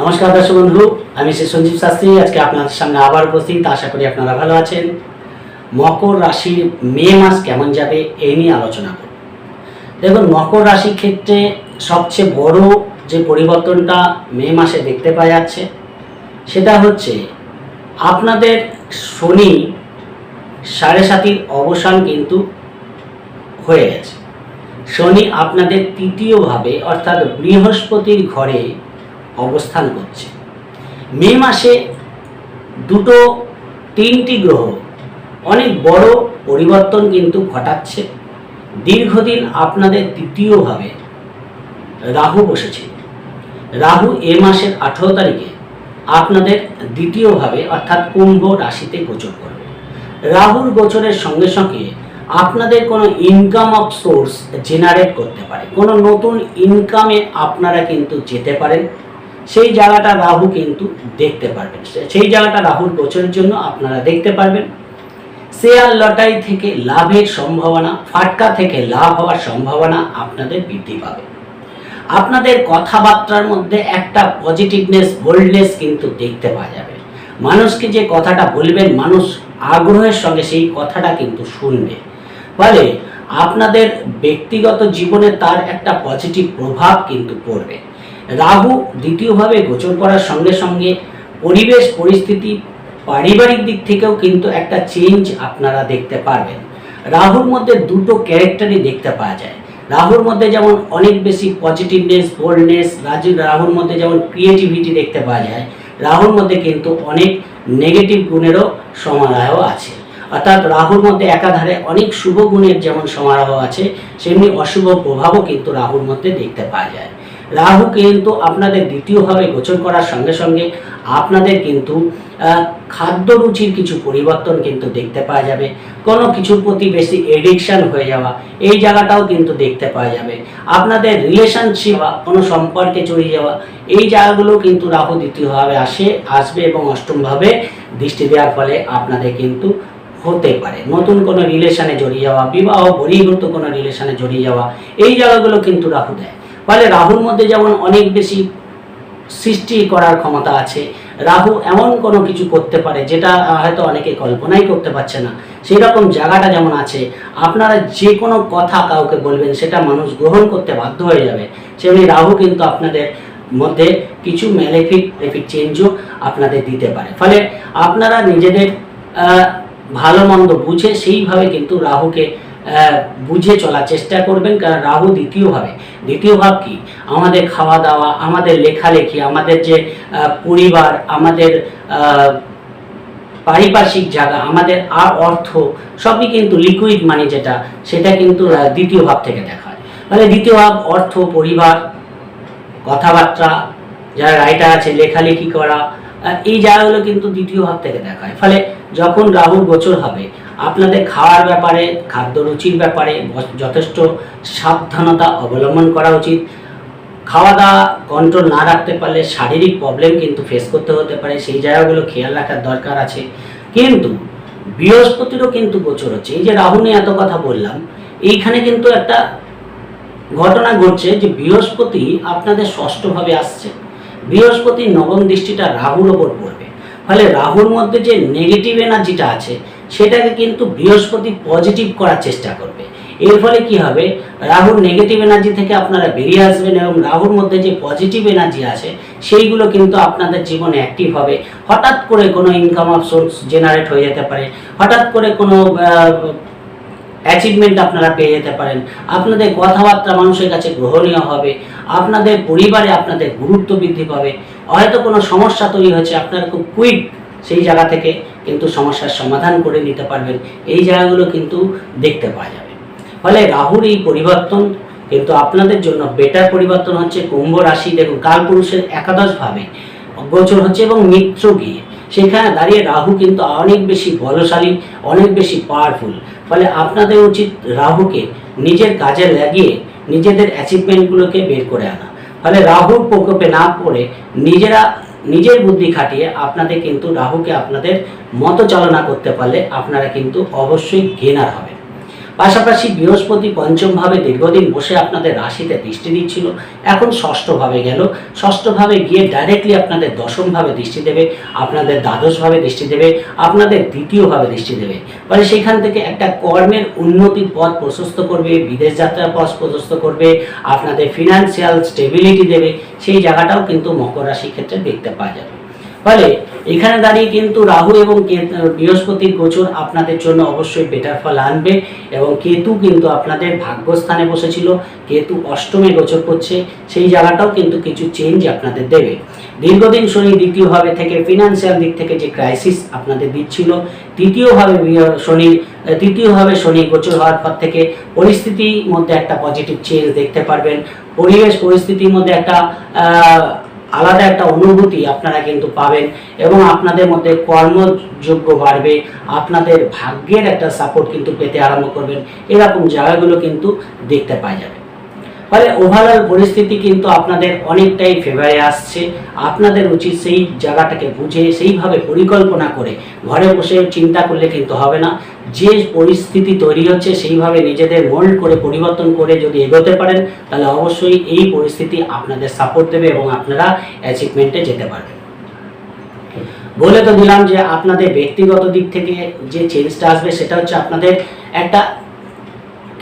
নমস্কার দর্শক বন্ধু, আমি শ্রী সঞ্জীব শাস্ত্রী। আজকে আপনাদের সামনে আবার উপস্থিত, আশা করি আপনারা ভালো আছেন। মকর রাশির মে মাস কেমন যাবে এই নিয়ে আলোচনা করব। দেখুন, মকর রাশির ক্ষেত্রে সবচেয়ে বড় যে পরিবর্তনটা মে মাসে দেখতে পাওয়া যাচ্ছে, সেটা হচ্ছে আপনাদের শনি সাড়ে সাতির অবসান কিন্তু হয়ে গেছে। শনি আপনাদের তৃতীয়ভাবে অর্থাৎ বৃহস্পতির ঘরে অবস্থান করছে। মে মাসে দুটো, তিনটি গ্রহ, অনেক বড় পরিবর্তন কিন্তু ঘটাচ্ছে। দীর্ঘদিন আপনাদের তৃতীয়ভাবে রাহু বসেছিল রাহু এ মাসের আঠেরো তারিখে আপনাদের দ্বিতীয়ভাবে, অর্থাৎ কুম্ভ রাশিতে গোচর করবে। রাহুর গোচরের সঙ্গে সঙ্গে আপনাদের কোনো ইনকাম অফ সোর্স জেনারেট করতে পারে। কোনো নতুন ইনকামে আপনারা কিন্তু যেতে পারেন। সেই জায়গাটা রাহু কিন্তু দেখতে পারবেন। সেই জায়গাটা রাহুর গোচরের জন্য আপনারা দেখতে পারবেন। শেয়ার লটারি থেকে লাভের সম্ভাবনা, ফাটকা থেকে লাভ হওয়ার সম্ভাবনা আপনাদের বৃদ্ধি পাবে। আপনাদের কথাবার্তার মধ্যে একটা পজিটিভনেস বোল্ডনেস কিন্তু দেখতে পাওয়া যাবে। মানুষকে যে কথাটা বলবেন, মানুষ আগ্রহের সঙ্গে সেই কথাটা কিন্তু শুনবে। ফলে আপনাদের ব্যক্তিগত জীবনে তার একটা পজিটিভ প্রভাব কিন্তু পড়বে। রাহু দ্বিতীয়ভাবে গোচর করার সঙ্গে সঙ্গে পরিবেশ, পরিস্থিতি, পারিবারিক দিক থেকেও কিন্তু একটা চেঞ্জ আপনারা দেখতে পারবেন। রাহুর মধ্যে দুটো ক্যারেক্টারই দেখতে পাওয়া যায়। রাহুর মধ্যে যেমন অনেক বেশি পজিটিভনেস বোল্ডনেস রাজু, রাহুর মধ্যে যেমন ক্রিয়েটিভিটি দেখতে পাওয়া যায়, রাহুর মধ্যে কিন্তু অনেক নেগেটিভ গুণেরও সমারোহ আছে। অর্থাৎ রাহুর মধ্যে একাধারে অনেক শুভ গুণের যেমন সমারোহ আছে, সেমনি অশুভ প্রভাবও কিন্তু রাহুর মধ্যে দেখতে পাওয়া যায়। রাহু কিন্তু আপনাদের দ্বিতীয়ভাবে গোচর করার সঙ্গে সঙ্গে আপনাদের কিন্তু খাদ্য রুচির কিছু পরিবর্তন কিন্তু দেখতে পাওয়া যাবে। কোনো কিছুর প্রতি বেশি এডিকশন হয়ে যাওয়া, এই জায়গাটাও কিন্তু দেখতে পাওয়া যাবে। আপনাদের রিলেশনশিপ বা কোনো সম্পর্কে জড়িয়ে যাওয়া, এই জায়গাগুলো কিন্তু রাহু দ্বিতীয়ভাবে আসে, আসবে এবং অষ্টমভাবে দৃষ্টি দেওয়ার ফলে আপনাদের কিন্তু হতে পারে। নতুন কোনো রিলেশনে জড়িয়ে যাওয়া, বিবাহ বহির্ভূত কোনো রিলেশনে জড়িয়ে যাওয়া, এই জায়গাগুলো কিন্তু রাহু দেয়। ফলে রাহুর মধ্যে যেমন অনেক বেশি সৃষ্টি করার ক্ষমতা আছে, রাহু এমন কোনো কিছু করতে পারে যেটা হয়তো অনেকে কল্পনাই করতে পারছে না। সেই রকম জায়গাটা যেমন আছে, আপনারা যে কোনো কথা কাউকে বলবেন, সেটা মানুষ গ্রহণ করতে বাধ্য হয়ে যাবে। সেমনি রাহু কিন্তু আপনাদের মধ্যে কিছু ম্যালেফিক লেফিক চেঞ্জও আপনাদের দিতে পারে। ফলে আপনারা নিজেদের ভালো মন্দ বুঝে সেইভাবে কিন্তু রাহুকে বুঝে চলার চেষ্টা করবেন, কারণ রাহু দ্বিতীয়ভাবে দ্বিতীয় ভাব কি? আমাদের খাওয়া দাওয়া আমাদের লেখালেখি, আমাদের যে পরিবার, আমাদের পারিপার্শ্বিক জায়গা, আমাদের আর অর্থ, সবই কিন্তু লিকুইড মানি যেটা, সেটা কিন্তু দ্বিতীয় ভাব থেকে দেখা হয় মানে দ্বিতীয় ভাব, অর্থ, পরিবার, কথাবার্তা, যারা রাইটার আছে, লেখালেখি করা এই জায়গাগুলো কিন্তু দ্বিতীয় ভাব থেকে দেখা হয়। ফলে যখন রাহু গোচর হবে আপনাদের খাওয়ার ব্যাপারে, খাদ্য রুচির ব্যাপারে যথেষ্ট সাবধানতা অবলম্বন করা উচিত। খাওয়া দাওয়া কন্ট্রোল না রাখতে পারলে শারীরিক প্রবলেম কিন্তু ফেস করতে হতে পারে, সেই জায়গাগুলো খেয়াল রাখার দরকার আছে। কিন্তু বৃহস্পতিরও কিন্তু গোচর হচ্ছে। এই যে রাহু নিয়ে এত কথা বললাম, এইখানে কিন্তু একটা ঘটনা ঘটছে যে বৃহস্পতি আপনাদের ষষ্ঠভাবে আসছে। বৃহস্পতির নবম দৃষ্টিটা রাহুর ওপর পড়বে। ফলে রাহুর মধ্যে যে নেগেটিভ এনার্জিটা আছে সেটাকে কিন্তু বৃহস্পতি পজিটিভ করার চেষ্টা করবে। এর ফলে কি হবে? রাহুর নেগেটিভ এনার্জি থেকে আপনারা বেরিয়ে আসবেন এবং রাহুর মধ্যে যে পজিটিভ এনার্জি আছে, সেইগুলো কিন্তু আপনাদের জীবনে অ্যাক্টিভ হবে। হঠাৎ করে কোনো ইনকাম অফ সোর্স জেনারেট হয়ে যেতে পারে। হঠাৎ করে কোনো অ্যাচিভমেন্ট আপনারা পেয়ে যেতে পারেন। আপনাদের কথাবার্তা মানুষের কাছে গ্রহণীয় হবে। আপনাদের পরিবারে আপনাদের গুরুত্ব বৃদ্ধি পাবে। হয়তো কোনো সমস্যা তৈরি হয়েছে, আপনারা খুব কুইক সেই জায়গা থেকে কিন্তু সমস্যার সমাধান করে নিতে পারবেন। এই জায়গাগুলো কিন্তু দেখতে পাওয়া যাবে। ফলে রাহুর এই পরিবর্তন কিন্তু আপনাদের জন্য বেটার পরিবর্তন হচ্ছে কুম্ভ রাশি দেখুন কালপুরুষের একাদশভাবে গোচর হচ্ছে এবং মিত্র গিয়ে। সেখানে দাঁড়িয়ে রাহু কিন্তু অনেক বেশি বলশালী, অনেক বেশি পাওয়ারফুল ফলে আপনাদের উচিত রাহুকে নিজের কাজে লাগিয়ে নিজেদের অ্যাচিভমেন্টগুলোকে বের করে আনা। ফলে রাহুর প্রকোপে না পড়ে নিজেরা নিজের বুদ্ধি খাটিয়ে আপনাদের কিন্তু রাহুকে আপনাদের মতো চালনা করতে পারলে আপনারা কিন্তু অবশ্যই গেনার হবেন পাশাপাশি বৃহস্পতি পঞ্চমভাবে দীর্ঘদিন বসে আপনাদের রাশিতে দৃষ্টি দিচ্ছিল, এখন ষষ্ঠভাবে গেল। ষষ্ঠভাবে গিয়ে ডাইরেক্টলি আপনাদের দশমভাবে দৃষ্টি দেবে, আপনাদের দ্বাদশভাবে দৃষ্টি দেবে, আপনাদের দ্বিতীয়ভাবে দৃষ্টি দেবে। ফলে সেখান থেকে একটা কর্মের উন্নতির পথ প্রশস্ত করবে, বিদেশ যাত্রার পথ প্রশস্ত করবে, আপনাদের ফিনান্সিয়াল স্টেবিলিটি দেবে, সেই জায়গাটাও কিন্তু মকর রাশির ক্ষেত্রে দেখতে পাওয়া যাবে। ফলে এখানে দাঁড়িয়ে কিন্তু রাহু এবং বৃহস্পতির গোচর আপনাদের জন্য অবশ্যই বেটার ফল আনবে এবং কেতু কিন্তু আপনাদের ভাগ্যস্থানে বসেছিল। কেতু অষ্টমে গোচর করছে, সেই জায়গাটাও কিন্তু কিছু চেঞ্জ আপনাদের দেবে। দীর্ঘদিন শনি দ্বিতীয়ভাবে থেকে ফিনান্সিয়াল দিক থেকে যে ক্রাইসিস আপনাদের দিচ্ছিল তৃতীয়ভাবে বৃহ- শনি তৃতীয়ভাবে শনি গোচর হওয়ার পর থেকে পরিস্থিতির মধ্যে একটা পজিটিভ চেঞ্জ দেখতে পারবেন। পরিবেশ পরিস্থিতির মধ্যে একটা আলাদা একটা অনুভূতি আপনারা কিন্তু পাবেন এবং আপনাদের মধ্যে কর্মযোগ্য বাড়বে, আপনাদের ভাগ্যের একটা সাপোর্ট কিন্তু পেতে আরম্ভ করবেন। এরকম জায়গাগুলো কিন্তু দেখতে পাওয়া যাবে। ফলে ওভারঅল পরিস্থিতি কিন্তু আপনাদের অনেকটাই ফেভারে আসছে। আপনাদের উচিত সেই জায়গাটাকে বুঝে, সেইভাবে পরিকল্পনা করে ঘরে বসে চিন্তা করলে কিন্তু হবে না। যে পরিস্থিতি তৈরি হচ্ছে, সেইভাবে নিজেদের মোল্ড করে পরিবর্তন করে যদি এগোতে পারেন, তাহলে অবশ্যই এই পরিস্থিতি আপনাদের সাপোর্ট দেবে এবং আপনারা অ্যাচিভমেন্টে যেতে পারবেন। বলে তো দিলাম যে আপনাদের ব্যক্তিগত দিক থেকে যে চেঞ্জটা আসবে, সেটা হচ্ছে আপনাদের একটা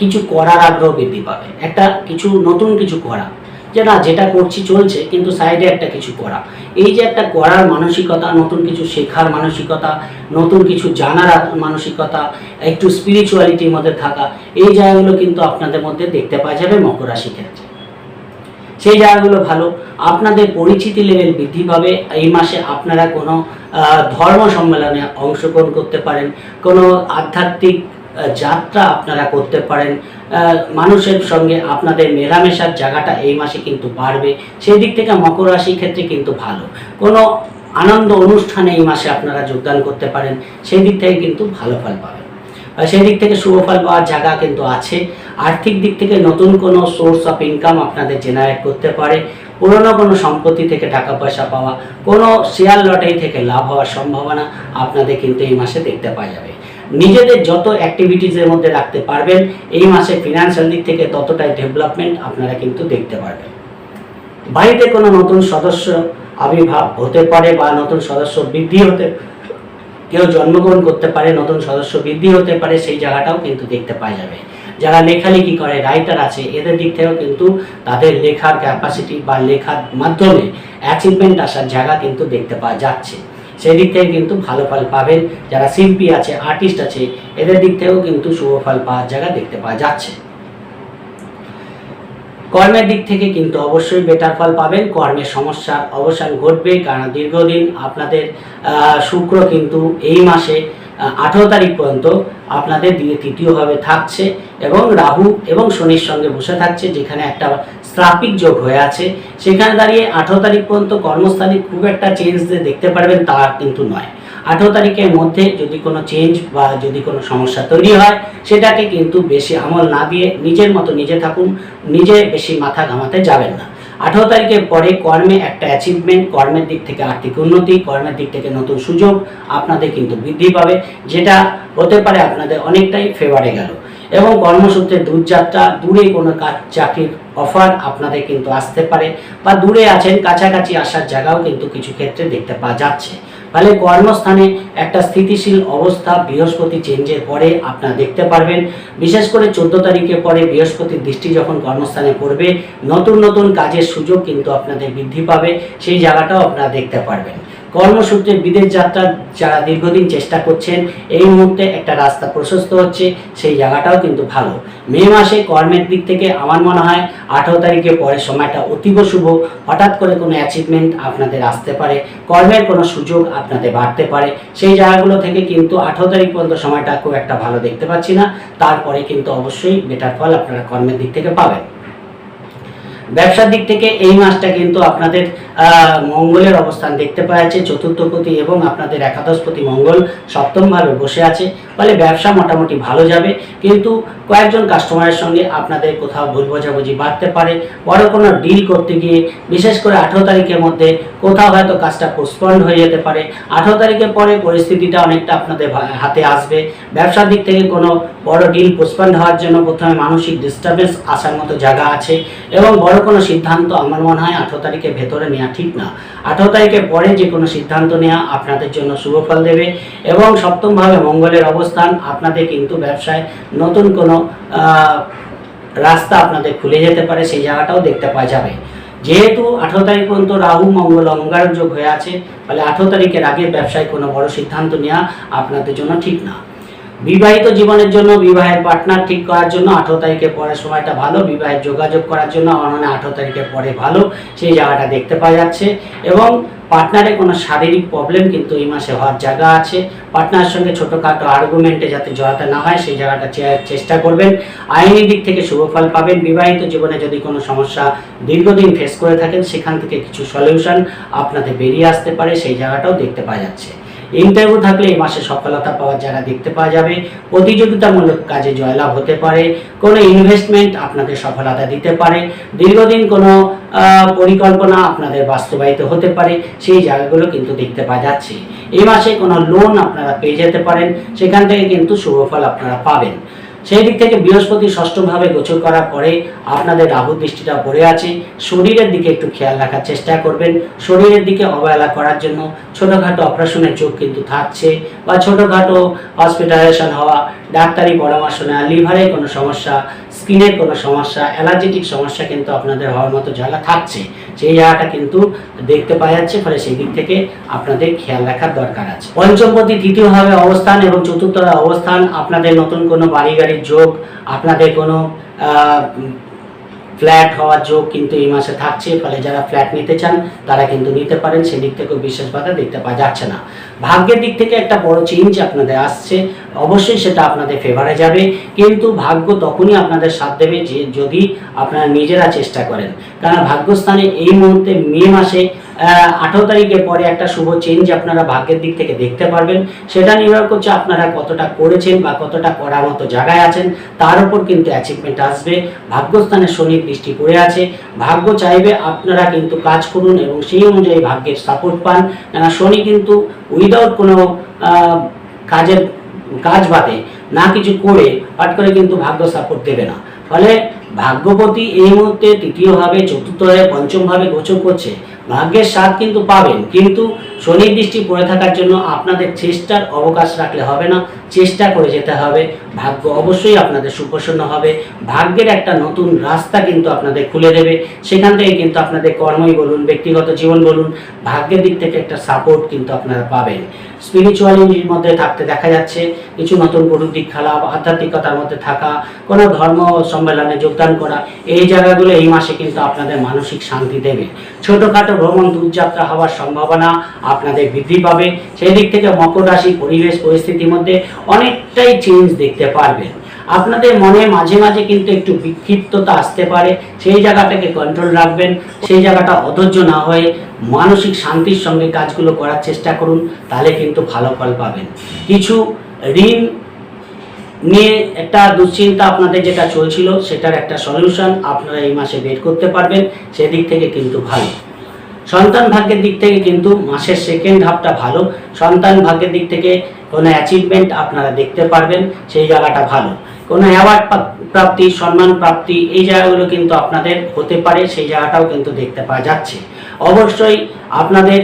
কিছু করার আগ্রহ বৃদ্ধি পাবে। একটা কিছু, নতুন কিছু করা। যে না, যেটা করছি চলছে, কিন্তু সাইডে একটা কিছু করা। এই যে একটা করার মানসিকতা, নতুন কিছু শেখার মানসিকতা, নতুন কিছু জানার মানসিকতা, একটু স্পিরিচুয়ালিটির মধ্যে থাকা, এই জায়গাগুলো কিন্তু আপনাদের মধ্যে দেখতে পাওয়া যাবে মকর রাশি ক্ষেত্রে। সেই জায়গাগুলো ভালো। আপনাদের পরিচিতি লেভেল বৃদ্ধি পাবে। এই মাসে আপনারা কোনো ধর্ম সম্মেলনে অংশগ্রহণ করতে পারেন। কোনো আধ্যাত্মিক যাত্রা আপনারা করতে পারেন। মানুষের সঙ্গে আপনাদের মেলামেশার জায়গাটা এই মাসে কিন্তু বাড়বে। সেই দিক থেকে মকর রাশির ক্ষেত্রে কিন্তু ভালো। কোনো আনন্দ অনুষ্ঠানে এই মাসে আপনারা যোগদান করতে পারেন। সেই দিক থেকে কিন্তু ভালো ফল পাবেন। সেই দিক থেকে শুভ ফল পাওয়ার জায়গা কিন্তু আছে। আর্থিক দিক থেকে নতুন কোনো সোর্স অফ ইনকাম আপনাদের জেনারেট করতে পারে। পুরনো কোনো সম্পত্তি থেকে টাকা পয়সা পাওয়া, কোনো শেয়ার লটারি থেকে লাভ হওয়ার সম্ভাবনা আপনাদের কিন্তু এই মাসে দেখতে পাওয়া যাবে। নিজেদের যত অ্যাক্টিভিটিসের মধ্যে রাখতে পারবেন, এই মাসে ফিনান্সিয়াল দিক থেকে ততটাই ডেভেলপমেন্ট আপনারা কিন্তু দেখতে পারবেন। বাড়িতে কোনো নতুন সদস্য আবির্ভাব হতে পারে বা নতুন সদস্য বৃদ্ধি হতে, কেউ জন্মগ্রহণ করতে পারে, নতুন সদস্য বৃদ্ধি হতে পারে, সেই জায়গাটাও কিন্তু দেখতে পাওয়া যাবে। যারা লেখালেখি করে রাইটার আছে, এদের দিক থেকেও কিন্তু তাদের লেখার ক্যাপাসিটি বা লেখার মাধ্যমে অ্যাচিভমেন্ট আসার জায়গা কিন্তু দেখতে পাওয়া যাচ্ছে। সেই দিক থেকে কিন্তু ভালো ফল পাবেন। যারা শিল্পী আছে আর্টিস্ট আছে, এদের দিক থেকেও কিন্তু শুভ ফল পাওয়ার জায়গা দেখতে পাওয়া যাচ্ছে। কর্মের দিক থেকে কিন্তু অবশ্যই বেটার ফল পাবেন। কর্মের সমস্যার অবসান ঘটবে কারণ দীর্ঘদিন আপনাদের শুক্র কিন্তু এই মাসে আঠারো তারিখ পর্যন্ত আপনাদের দিয়ে তৃতীয়ভাবে থাকছে এবং রাহু এবং শনির সঙ্গে বসে থাকছে, যেখানে একটা স্ত্রাপিক যোগ হয়ে আছে। সেখানে দাঁড়িয়ে আঠারো তারিখ পর্যন্ত কর্মস্থলে খুব একটা চেঞ্জ দেখতে পারবেন তা কিন্তু নয়। আঠারো তারিখের মধ্যে যদি কোনো চেঞ্জ বা যদি কোনো সমস্যা তৈরি হয়, সেটাকে কিন্তু বেশি আমল না দিয়ে নিজের মতো নিজে থাকুন, নিজে বেশি মাথা ঘামাতে যাবেন না। আঠারো তারিখের পরে কর্মে একটা অ্যাচিভমেন্ট কর্মের দিক থেকে আর্থিক উন্নতি, কর্মের দিক থেকে নতুন সুযোগ আপনাদের কিন্তু বৃদ্ধি পাবে, যেটা হতে পারে আপনাদের অনেকটাই ফেভারে গেল। এবং কর্মসূত্রে দূরযাত্রা, দূরে কোনো কাজ চাকরির অফার আপনাদের কিন্তু আসতে পারে, বা দূরে আছেন, কাছাকাছি আসার জায়গাও কিন্তু কিছু ক্ষেত্রে দেখতে পাওয়া যাচ্ছে। ফলে কর্মস্থানে একটা স্থিতিশীল অবস্থা বৃহস্পতি চেঞ্জের পরে আপনারা দেখতে পারবেন। বিশেষ করে চোদ্দ তারিখের পরে বৃহস্পতির দৃষ্টি যখন কর্মস্থানে পড়বে, নতুন নতুন কাজের সুযোগ কিন্তু আপনাদের বৃদ্ধি পাবে। সেই জায়গাটাও আপনারা দেখতে পারবেন। কর্মসূত্রে বিদেশ যাত্রার যারা দীর্ঘদিন চেষ্টা করছেন, এই মুহূর্তে একটা রাস্তা প্রশস্ত হচ্ছে, সেই জায়গাটাও কিন্তু ভালো। মে মাসে কর্মের দিক থেকে আমার মনে হয় আঠারো তারিখের পরের সময়টা অতীব শুভ। হঠাৎ করে কোনো অ্যাচিভমেন্ট আপনাদের আসতে পারে, কর্মের কোনো সুযোগ আপনাদের বাড়তে পারে। সেই জায়গাগুলো থেকে কিন্তু আঠারো তারিখ পর্যন্ত সময়টা খুব একটা ভালো দেখতে পাচ্ছি না। তারপরে কিন্তু অবশ্যই বেটার ফল আপনারা কর্মের দিক থেকে পাবেন। ব্যবসার দিক থেকে এই মাসটা কিন্তু আপনাদের মঙ্গলের অবস্থান দেখতে পাওয়া যাচ্ছে। চতুর্থপতি এবং আপনাদের একাদশপতি মঙ্গল সপ্তমভাবে বসে আছে। ফলে ব্যবসা মোটামুটি ভালো যাবে। কিন্তু কয়েকজন কাস্টমারের সঙ্গে আপনাদের কোথাও ভুল বোঝাবুঝি বাড়তে পারে, বড় কোনো ডিল করতে গিয়ে বিশেষ করে আঠেরো তারিখের মধ্যে কোথাও হয়তো কাজটা পোস্টপন্ড হয়ে যেতে পারে। আঠেরো তারিখের পরে পরিস্থিতিটা অনেকটা আপনাদের হাতে আসবে। ব্যবসার দিক থেকে কোনো বড় ডিল পোস্টপন্ড হওয়ার জন্য প্রথমে মানসিক ডিস্টারবেন্স আসার মতো জায়গা আছে এবং বড় কোনো সিদ্ধান্ত আমার মনে হয় আঠেরো তারিখের ভেতরে নেওয়া ঠিক না। আঠেরো তারিখের পরে যে কোনো সিদ্ধান্ত নেওয়া আপনাদের জন্য শুভ ফল দেবে এবং সপ্তমভাবে মঙ্গলের অবস্থান আপনাদের কিন্তু ব্যবসায় নতুন কোনো রাস্তা আপনাদের খুলে যেতে পারে, সেই জায়গাটাও দেখতে পাওয়া যাবে। যেহেতু আঠেরো তারিখ পর্যন্ত রাহু, মঙ্গল অঙ্গারক যোগ হয়ে আছে, ফলে আঠেরো তারিখের আগে ব্যবসায় কোনো বড় সিদ্ধান্ত নেওয়া আপনাদের জন্য ঠিক না। বিবাহিত জীবনের জন্য, বিবাহের পার্টনার ঠিক করার জন্য আঠেরো তারিখের পরের সময়টা ভালো, বিবাহের যোগাযোগ করার জন্য আমার মনে আঠেরো তারিখের পরে ভালো, সেই জায়গাটা দেখতে পাওয়া যাচ্ছে। এবং পার্টনারে কোনো শারীরিক প্রবলেম কিন্তু এই মাসে হওয়ার জায়গা আছে। পার্টনারের সঙ্গে ছোটোখাটো আর্গুমেন্টে যাতে জড়াতে না হয়, সেই জায়গাটা চেষ্টা করবেন। আইনি দিক থেকে শুভ ফল পাবেন। বিবাহিত জীবনে যদি কোনো সমস্যা দীর্ঘদিন ফেস করে থাকেন, সেখান থেকে কিছু সলিউশন আপনাদের বেরিয়ে আসতে পারে। সেই জায়গাটাও দেখতে পাওয়া যাচ্ছে। ইন্টারভিউ থাকলে এই মাসে সফলতা পাওয়ার জায়গা দেখতে পাওয়া যাবে। প্রতিযোগিতামূলক কাজে জয়লাভ হতে পারে। কোনো ইনভেস্টমেন্ট আপনাদের সফলতা দিতে পারে। দীর্ঘদিন কোনো পরিকল্পনা আপনাদের বাস্তবায়িত হতে পারে, সেই জায়গাগুলো কিন্তু দেখতে পাওয়া যাচ্ছে। এই মাসে কোনো লোন আপনারা পেয়ে যেতে পারেন, সেখান থেকে কিন্তু শুভফল আপনারা পাবেন। সেই দিক থেকে বৃহস্পতি ষষ্ঠভাবে গোচর করার পরে আপনাদের রাহু দৃষ্টিটা পড়ে আছে। শরীরের দিকে একটু খেয়াল রাখার চেষ্টা করবেন। শরীরের দিকে অবহেলা করার জন্য ছোটোখাটো অপারেশনের চোখ কিন্তু থাকছে বা ছোটোখাটো হসপিটালাইজেশন হওয়া ডাক্তারি পরামর্শ নেওয়া, লিভারের কোনো সমস্যা, স্কিনের কোনো সমস্যা, অ্যালার্জেটিক সমস্যা কিন্তু আপনাদের হওয়ার মতো জায়গা থাকছে। সেই জায়গাটা কিন্তু দেখতে পাওয়া যাচ্ছে, ফলে সেই দিক থেকে আপনাদের খেয়াল রাখার দরকার আছে। পঞ্চমপতি তৃতীয়ভাবে অবস্থান এবং চতুর্থ অবস্থান। আপনাদের নতুন কোনো বাড়ি গাড়ির যোগ, আপনাদের কোনো ফ্ল্যাট হওয়ার যোগ কিন্তু এই মাসে থাকছে, ফলে যারা ফ্ল্যাট নিতে চান, তারা কিন্তু নিতে পারেন। সেদিক থেকেও বিশেষ বাধা দেখতে পাওয়া যাচ্ছে না। ভাগ্যের দিক থেকে একটা বড় চেঞ্জ আপনাদের আসছে, অবশ্যই সেটা আপনাদের ফেভারে যাবে। কিন্তু ভাগ্য তখনই আপনাদের সাথ দেবে যে, যদি আপনারা নিজেরা চেষ্টা করেন। কারণ ভাগ্যস্থানে এই মুহূর্তে মে মাসে আঠারো তারিখের পরে একটা শুভ চেঞ্জ আপনারা ভাগ্যের দিক থেকে দেখতে পারবেন। সেটা নির্ভর করছে আপনারা কতটা করেছেন বা কতটা করার মতো জায়গায় আছেন। তার উপর কিন্তু অ্যাচিভমেন্ট আসবে। ভাগ্যস্থানে শনির দৃষ্টি পড়ে আছে। ভাগ্য চাইবে আপনারা কিন্তু কাজ করুন এবং সেই অনুযায়ী ভাগ্যের সাপোর্ট পান। কেন শনি কিন্তু উইদাউট কোনো কাজের কাজ বাদে না কিছু করে পাট করে কিন্তু ভাগ্য সাপোর্ট দেবে না। ফলে ভাগ্যপতি এই মুহূর্তে তৃতীয়ভাবে, চতুর্থভাবে, পঞ্চমভাবে গোচর করছে। ভাগ্যের স্বাদ কিন্তু পাবেন, কিন্তু শনির দৃষ্টি পড়ে থাকার জন্য আপনাদের চেষ্টার অবকাশ রাখলে হবে না, চেষ্টা করে যেতে হবে। ভাগ্য অবশ্যই আপনাদের সুপ্রসন্ন হবে। ভাগ্যের একটা নতুন রাস্তা কিন্তু আপনাদের খুলে দেবে। সেখান থেকে কিন্তু আপনাদের কর্মই বলুন, ব্যক্তিগত জীবন বলুন, ভাগ্যের দিক থেকে একটা সাপোর্ট কিন্তু আপনারা পাবেন। স্পিরিচুয়ালিটির মধ্যে থাকতে দেখা যাচ্ছে, কিছু নতুন গুরুর দীক্ষা লাভ আধ্যাত্মিকতার মধ্যে থাকা, কোনো ধর্ম সম্মেলনে যোগদান করা, এই জায়গাগুলো এই মাসে কিন্তু আপনাদের মানসিক শান্তি দেবে। ছোটোখাটো ভ্রমণ, দূরযাত্রা হওয়ার সম্ভাবনা আপনাদের বৃদ্ধি পাবে। সেই দিক থেকে মকর রাশি, পরিবেশ, পরিস্থিতির মধ্যে অনেকটাই চেঞ্জ দেখতে পারবেন। আপনাদের মনে মাঝে মাঝে কিন্তু একটু বিক্ষিপ্ততা আসতে পারে। সেই জায়গাটাকে কন্ট্রোল রাখবেন। সেই জায়গাটা অধৈর্য না হয়ে মানসিক শান্তির সঙ্গে কাজগুলো করার চেষ্টা করুন, তাহলে কিন্তু ভালো ফল পাবেন। কিছু ঋণ নিয়ে একটা দুশ্চিন্তা আপনাদের যেটা চলছিল, সেটার একটা সলিউশন আপনারা এই মাসে বের করতে পারবেন। সেদিক থেকে কিন্তু ভালো। সন্তান ভাগ্যের দিক থেকে কিন্তু মাসের সেকেন্ড হাফটা ভালো। সন্তান ভাগ্যের দিক থেকে কোনো অ্যাচিভমেন্ট আপনারা দেখতে পারবেন, সেই জায়গাটা ভালো। কোনো অ্যাওয়ার্ড প্রাপ্তি, সম্মান প্রাপ্তি, এই জায়গাগুলো কিন্তু আপনাদের হতে পারে, সেই জায়গাটাও কিন্তু দেখতে পাওয়া যাচ্ছে। অবশ্যই আপনাদের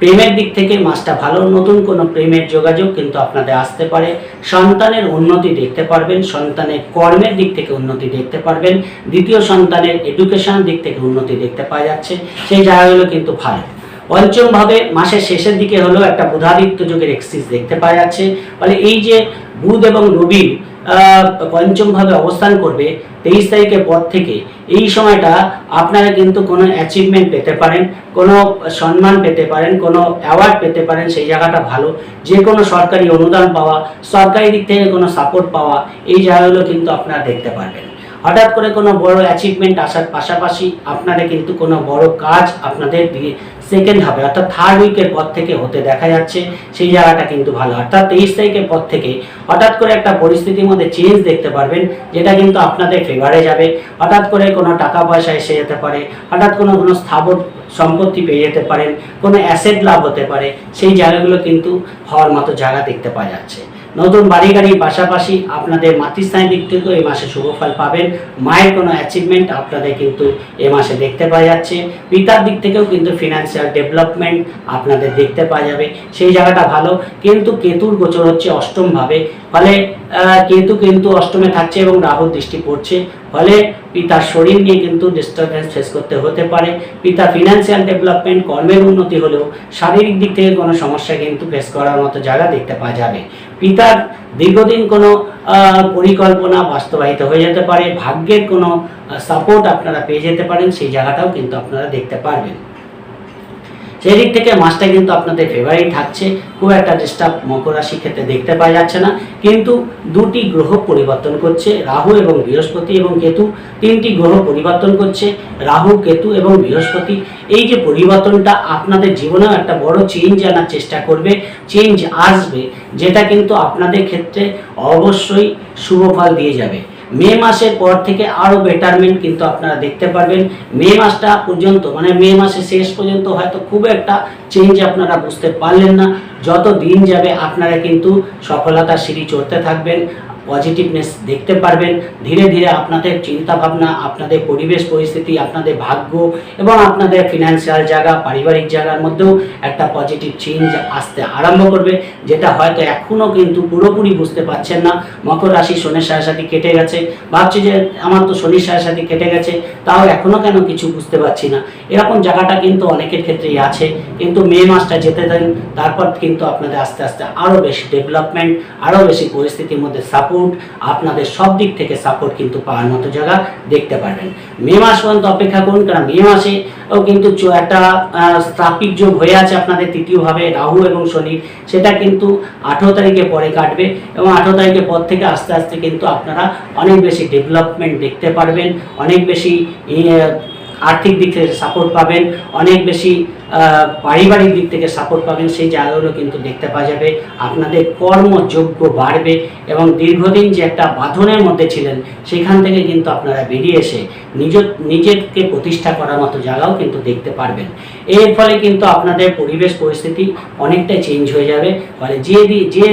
প্রেমের দিক থেকে মাসটা ভালো, নতুন কোনো প্রেমের যোগাযোগ কিন্তু আপনাদের আসতে পারে। সন্তানের উন্নতি দেখতে পারবেন, সন্তানের কর্মের দিক থেকে উন্নতি দেখতে পারবেন। দ্বিতীয় সন্তানের এডুকেশন দিক থেকে উন্নতি দেখতে পাওয়া যাচ্ছে। সেই জায়গাগুলো কিন্তু ভালো পঞ্চম ভাবে মাসের শেষের দিকে হলো একটা বুধাদিত্য যুগের এক্সিস দেখতে পাওয়া যাচ্ছে। ফলে এই যে বুধ এবং রবি আহ, পঞ্চম ভাবে অবস্থান করবে তেইশ তারিখের পর থেকে। এই সময়টা আপনারা কিন্তু কোনো অ্যাচিভমেন্ট পেতে পারেন কোনো সম্মান পেতে পারেন কোনো অ্যাওয়ার্ড পেতে পারেন সেই জায়গাটা ভালো। যে কোনো সরকারি অনুদান পাওয়া সরকারি দিক থেকে কোনো সাপোর্ট পাওয়া এই জায়গাগুলো কিন্তু আপনারা দেখতে পারবেন। হঠাৎ করে কোনো বড় অ্যাচিভমেন্ট আসার পাশাপাশি আপনারা কিন্তু কোনো বড় কাজ আপনাদের সেকেন্ড হাফে অর্থাৎ থার্ড উইকের পর থেকে হতে দেখা যাচ্ছে, সেই জায়গাটা কিন্তু ভালো। অর্থাৎ তেইশ তারিখের পর থেকে হঠাৎ করে একটা পরিস্থিতির মধ্যে চেঞ্জ দেখতে পারবেন, যেটা কিন্তু আপনাদের ফেভারে যাবে। হঠাৎ করে কোনো টাকা পয়সা এসে যেতে পারে, হঠাৎ কোনো কোনো স্থাবর সম্পত্তি পেয়ে যেতে পারেন, কোনো অ্যাসেট লাভ হতে পারে, সেই জায়গাগুলো কিন্তু হওয়ার মতো জায়গা দেখতে পাওয়া যাচ্ছে। নতুন বাড়ি গাড়ির পাশাপাশি আপনাদের মাতৃস্থানের দিক থেকেও এই মাসে শুভ ফল পাবেন। মায়ের কোনো অ্যাচিভমেন্ট আপনাদের কিন্তু এ মাসে দেখতে পাওয়া যাচ্ছে। পিতার দিক থেকেও কিন্তু ফিনান্সিয়াল ডেভেলপমেন্ট আপনাদের দেখতে পাওয়া যাবে। সেই জায়গাটা ভালো। কিন্তু কেতুর গোচর হচ্ছে অষ্টমভাবে ফলে কেতু কিন্তু অষ্টমে থাকছে এবং রাহুর দৃষ্টি পড়ছে। ফলে পিতার শরীর নিয়ে কিন্তু ডিস্টারবেন্স ফেস করতে হতে পারে। পিতা ফিনান্সিয়াল ডেভেলপমেন্ট কর্মের উন্নতি হলেও শারীরিক দিক থেকে কোনো সমস্যা কিন্তু ফেস করার মতো জায়গা দেখতে পাওয়া যাবে। পিতার দীর্ঘদিন কোনো পরিকল্পনা বাস্তবায়িত হয়ে যেতে পারে। ভাগ্যের কোনো সাপোর্ট আপনারা পেয়ে যেতে পারেন, সেই জায়গাটাও কিন্তু আপনারা দেখতে পারবেন। সেই দিক থেকে মাসটা কিন্তু আপনাদের ফেভারিট থাকছে। খুব একটা ডিস্টার্ব মকর রাশির ক্ষেত্রে দেখতে পাওয়া যাচ্ছে না। কিন্তু দুটি গ্রহ পরিবর্তন করছে, রাহু এবং বৃহস্পতি এবং কেতু। তিনটি গ্রহ পরিবর্তন করছে, রাহু, কেতু এবং বৃহস্পতি। এই যে পরিবর্তনটা আপনাদের জীবনেও একটা বড় চেঞ্জ আনার চেষ্টা করবে চেঞ্জ আসবে, যেটা কিন্তু আপনাদের ক্ষেত্রে অবশ্যই শুভ ফল দিয়ে যাবে। মে মাসের পর থেকে আরও বেটারমেন্ট কিন্তু আপনারা দেখতে পারবেন। মে মাসটা পর্যন্ত মানে মে মাসের শেষ পর্যন্ত হয়তো খুব একটা চেঞ্জ আপনারা বুঝতে পারলেন না। যত দিন যাবে আপনারা কিন্তু সফলতার সিঁড়ি চড়তে থাকবেন। পজিটিভনেস দেখতে পারবেন। ধীরে ধীরে আপনাদের চিন্তা ভাবনা আপনাদের পরিবেশ পরিস্থিতি, আপনাদের ভাগ্য এবং আপনাদের ফিনান্সিয়াল জায়গা, পারিবারিক জায়গার মধ্যেও একটা পজিটিভ চেঞ্জ আসতে আরম্ভ করবে, যেটা হয়তো এখনও কিন্তু পুরোপুরি বুঝতে পারছেন না। মকর রাশি শনির সাথে কেটে গেছে। ভাবছি যে আমার তো শনির সাথে কেটে গেছে, তাও এখনও কেন কিছু বুঝতে পারছি না। এরকম জায়গাটা কিন্তু অনেকের ক্ষেত্রেই আছে, কিন্তু মে মাসটা যেতে দেন, তারপর কিন্তু আপনাদের আস্তে আস্তে আরও বেশি ডেভেলপমেন্ট আরও বেশি পরিস্থিতির মধ্যে সাপোর্ট আপনাদের সব দিক থেকে সাপোর্ট কিন্তু পাওয়ার মতো জায়গা দেখতে পারবেন। মে মাস পর্যন্ত অপেক্ষা করুন, কারণ মে মাসে ও কিন্তু একটা স্থাপিক যোগ হয়ে আছে আপনাদের তৃতীয়ভাবে, রাহু এবং শনি, সেটা কিন্তু আঠেরো তারিখে পরে কাটবে এবং আঠেরো তারিখের পর থেকে আস্তে আস্তে কিন্তু আপনারা অনেক বেশি ডেভেলপমেন্ট দেখতে পারবেন, অনেক বেশি আর্থিক দিক থেকে সাপোর্ট পাবেন, অনেক বেশি পারিবারিক দিক থেকে সাপোর্ট পাবেন, সেই জায়গাগুলো কিন্তু দেখতে পাওয়া যাবে। আপনাদের কর্মযোগ্য বাড়বে এবং দীর্ঘদিন যে একটা বাঁধনের মধ্যে ছিলেন, সেখান থেকে কিন্তু আপনারা বেরিয়ে এসে নিজ, নিজেকে প্রতিষ্ঠা করার মতো জায়গাও কিন্তু দেখতে পারবেন। এর ফলে কিন্তু আপনাদের পরিবেশ পরিস্থিতি অনেকটাই চেঞ্জ হয়ে যাবে। ফলে যে যে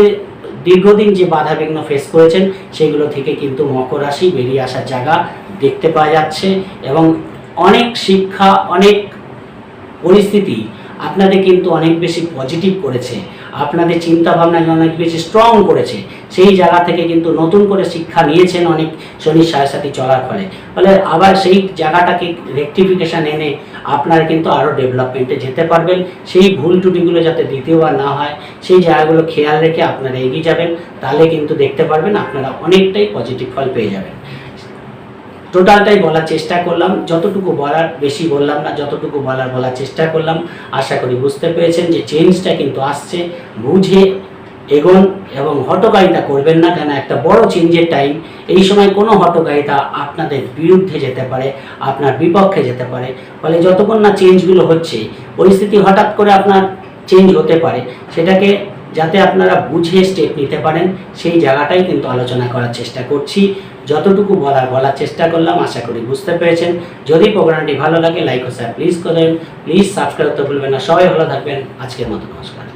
দীর্ঘদিন যে বাধা বিঘ্ন ফেস করেছেন, সেগুলো থেকে কিন্তু মকর রাশি বেরিয়ে আসার জায়গা দেখতে পাওয়া যাচ্ছে এবং অনেক শিক্ষা, অনেক পরিস্থিতি আপনাদের কিন্তু অনেক বেশি পজিটিভ করেছে। আপনাদের চিন্তা ভাবনা অনেক বেশি স্ট্রং করেছে। সেই জায়গা থেকে কিন্তু নতুন করে শিক্ষা নিয়েছেন অনেক শনির সাথে সাথে চলার ফলে। ফলে আবার সেই জায়গাটাকে রেকটিফিকেশন এনে আপনারা কিন্তু আরও ডেভেলপমেন্টে যেতে পারবেন। সেই ভুল ত্রুটিগুলো যাতে দ্বিতীয়বার না হয়, সেই জায়গাগুলো খেয়াল রেখে আপনারা এগিয়ে যাবেন। তাহলে কিন্তু দেখতে পারবেন আপনারা অনেকটাই পজিটিভ ফল পেয়ে যাবেন। টোটালটাই বলার চেষ্টা করলাম। যতটুকু বলার বেশি বললাম না, যতটুকু বলার বলার চেষ্টা করলাম। আশা করি বুঝতে পেরেছেন যে চেঞ্জটা কিন্তু আসছে। বুঝে, এগোন এবং হটকারিতা করবেন না কেন? একটা বড় চেঞ্জের টাইম এই সময় কোনো হটকারিতা আপনাদের বিরুদ্ধে যেতে পারে, আপনার বিপক্ষে যেতে পারে। ফলে যতক্ষণ না চেঞ্জগুলো হচ্ছে, পরিস্থিতি হঠাৎ করে আপনার চেঞ্জ হতে পারে। সেটাকে যাতে আপনারা বুঝে স্টেপ নিতে পারেন, সেই জায়গাটাই কিন্তু আলোচনা করার চেষ্টা করছি। যতটুকু বলার বলার চেষ্টা করলাম, আশা করি বুঝতে পেরেছেন। যদি প্রোগ্রামটি ভালো লাগে লাইক ও শেয়ার প্লিজ করেন প্লিজ সাবস্ক্রাইব করতে ভুলবেন না। সবাই ভালো থাকবেন। আজকের মতো নমস্কার।